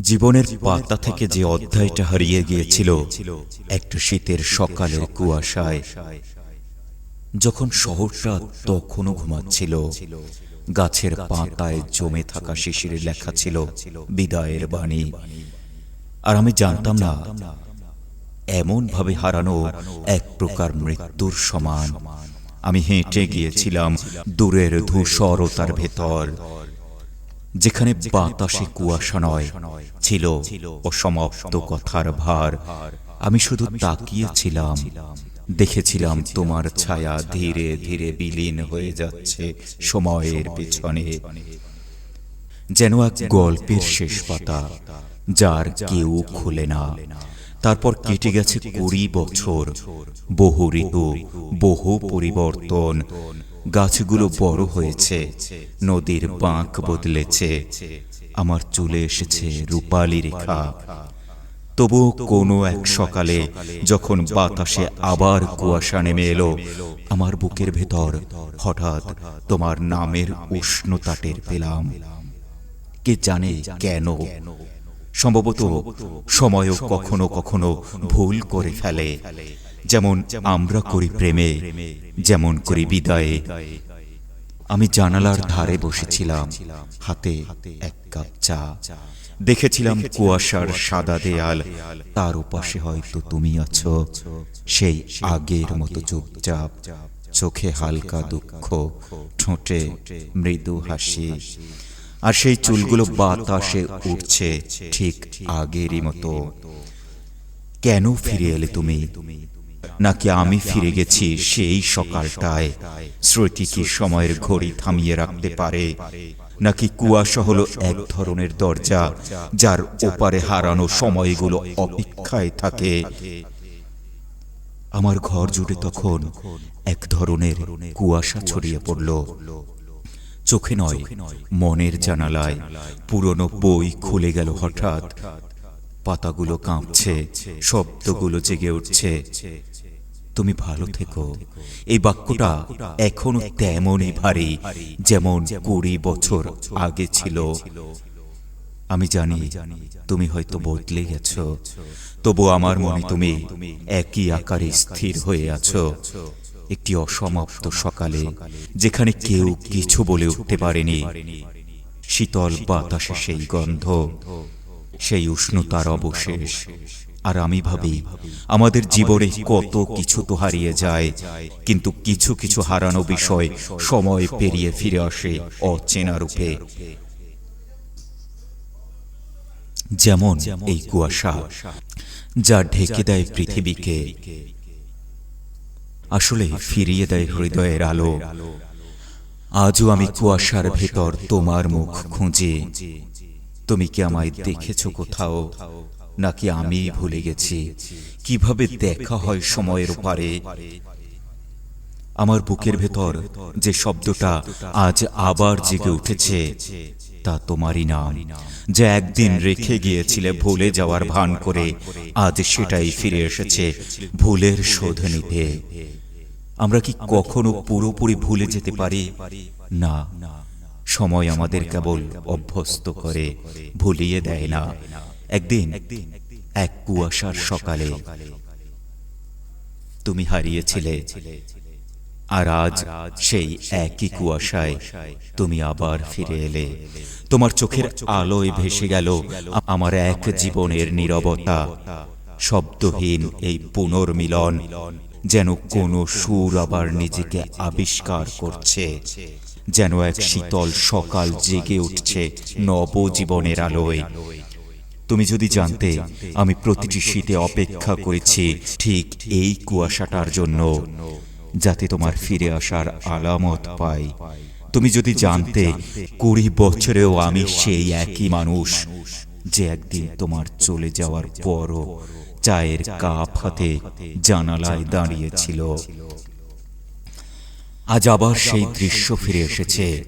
জীবনের পাতা থেকে যে অধ্যায়টা হারিয়ে গিয়েছিল, একটা শীতের সকালের কুয়াশায়। যখন শহরটা তখনও ঘুমাচ্ছিল, গাছের পাতায় জমে থাকা শিশিরে লেখা ছিল, বিদায়ের বাণী। আর আমি জানতাম না এমন ভাবে হারানো এক প্রকার মৃত্যুর সমান। আমি হেঁটে গিয়েছিলাম দূরের ধূসরতার ভেতর। যেখানে বাতাসে কুয়াশা নয় ছিল অসমাপ্ত কথার ভার। আমি শুধু তাকিয়েছিলাম দেখেছিলাম তোমার ছায়া ধীরে ধীরে বিলীন হয়ে যাচ্ছে সময়ের পেছনে। যেন এক গল্পের শেষ পাতা যার কেউ খুলে না। তারপর কেটে গেছে কুড়ি বছর। বহু ঋতু বহু পরিবর্তন। গাছগুলো বড় হয়েছে, নদীর বাঁক বদলেছে, আমার চলে এসেছে রূপালি রেখা। তবু কোনো এক সকালে যখন বাতাসে আবার কুয়াশা নেমে এলো, আমার বুকের ভেতর হঠাৎ তোমার নামের উষ্ণতা টের পেলাম। কে জানে কেন? সম্ভবত সময়ও কখনো কখনো ভুল করে ফেলে। যেমন আমরা করি প্রেমে, যেমন করি বিদায়ে। আমি জানালার ধারে বসেছিলাম, হাতে এক কাপ চা। দেখেছিলাম কুয়াশার সাদা দেয়াল, তার উপাশে হয়তো তুমি আছো, সেই আগের মতো চুপচাপ, চোখে হালকা দুঃখ, ঠোঁটে মৃদু হাসি। আর সেই চুলগুলো বাতাসে উঠছে ঠিক আগেরই মতো। কেন ফিরে এলে তুমি? নাকি আমি ফিরে গেছি সেই সকালটায়? স্মৃতি কি সময়ের ঘড়ি থামিয়ে রাখতে পারে? নাকি কুয়াশা হলো এক ধরনের দরজা যার ওপারে হারানো সময়গুলো অপেক্ষায় থাকে? আমার ঘর জুড়ে তখন এক ধরনের কুয়াশা ছড়িয়ে পড়ল। চোখে নয়, মনের জানালায় পুরনো বই খুলে গেল হঠাৎ। পাতাগুলো কাঁপছে, শব্দগুলো জেগে উঠছে। তুমি ভালো থেকো। এই বাক্যটা এখনও তেমনই ভারী যেমন কুড়ি বছর আগে ছিল। আমি জানি তুমি হয়তো বদলে গেছো। তবু আমার মনে তুমি একই আকারে স্থির হয়ে আছো। একটি অসমাপ্ত সকালে যেখানে কেউ কিছু বলে উঠতে পারেনি। শীতল বাতাসে সেই গন্ধ সেই উষ্ণতার অবশেষ। আর আমি ভাবি আমাদের জীবনে কত কিছু তো হারিয়ে যায় কিন্তু কিছু কিছু হারানো বিষয় সময় পেরিয়ে ফিরে আসে অচেনা রূপে। যেমন এই কুয়াশা যা ঢেকে দেয় পৃথিবীকে। আসলে ফিরিয়ে দেয় হৃদয়ের আলো। আজও আমি কুয়াশার ভেতর তোমার মুখ খুঁজে। তুমি কি আমায় দেখেছ কোথাও? নাকি আমি ভুলে গেছি? কীভাবে দেখা হয় সময়ের পারে আমার বুকের ভেতর যে শব্দটা আজ আবার জেগে উঠেছে, তা তোমারই নাম, যা একদিন রেখে গিয়েছিলে ভুলে যাওয়ার ভান করে, আজ সেটাই ফিরে এসেছে ভুলের শোধ নিতে। আমরা কি কখনো পুরোপুরি ভুলে যেতে পারি? না, সময় আমাদের কেবল অভ্যস্ত করে, ভুলিয়ে দেয় না। একদিন, এক কুয়াশার সকালে তুমি হারিয়েছিলে, আর আজ সেই একই কুয়াশায় তুমি আবার ফিরে এলে। তোমার চোখের আলোয় ভেসে গেল আমার এক জীবনের নীরবতা, শব্দহীন এই পুনর্মিলন যেন কোনো সুর আবার নিজেকে আবিষ্কার করছে, যেন এক শীতল সকাল জেগে উঠছে নবজীবনের আলোয়। তুমি যদি জানতে আমি প্রতিটি শীতে অপেক্ষা করেছি ঠিক এই কুয়াশাটার জন্য, যাতে তোমার ফিরে আসার আলামত পাই। তুমি যদি জানতে কুড়ি বছরেও আমি সেই একই মানুষ যে একদিন তোমার চলে যাওয়ার পরও চায়ের কাপ হাতে জানালায় দাঁড়িয়েছিল। আজ আবার সেই দৃশ্য ফিরে এসেছে।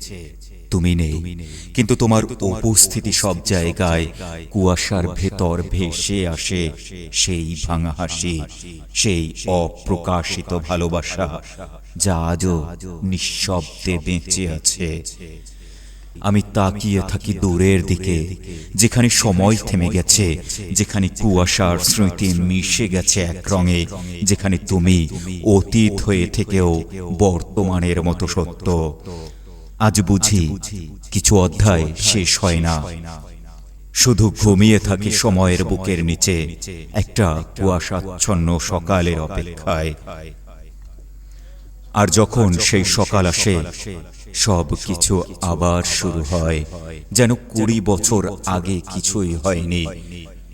তুমি নেই। কিন্তু তোমার উপস্থিতি সব জায়গায় কুয়াশার ভেতর ভেসে আসে সেই ভাঙা হাসি, সেই অপ্রকাশিত ভালোবাসা যা আজও নিঃশব্দে বেঁচে আছে। আমি তাকিয়ে থাকি দূরের দিকে, যেখানে সময় থেমে গেছে, যেখানে কুয়াশার স্মৃতি মিশে গেছে এক রঙে, যেখানে তুমি অতীত হয়ে থেকেও বর্তমানের মতো সত্য। আজ বুঝি কিছু অধ্যায় শেষ হয় না। শুধু ঘুমিয়ে থাকি সময়ের বুকের নিচে, একটা কুয়াশাচ্ছন্ন সকালের অপেক্ষায়। আর যখন সেই সকাল আসে, সব কিছু আবার শুরু হয়, যেন কুড়ি বছর আগে কিছুই হয়নি।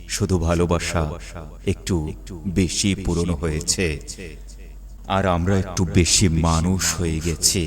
শুধু ভালোবাসা একটু বেশি পুরনো হয়েছে, আর আমরা একটু বেশি মানুষ হয়ে গেছি।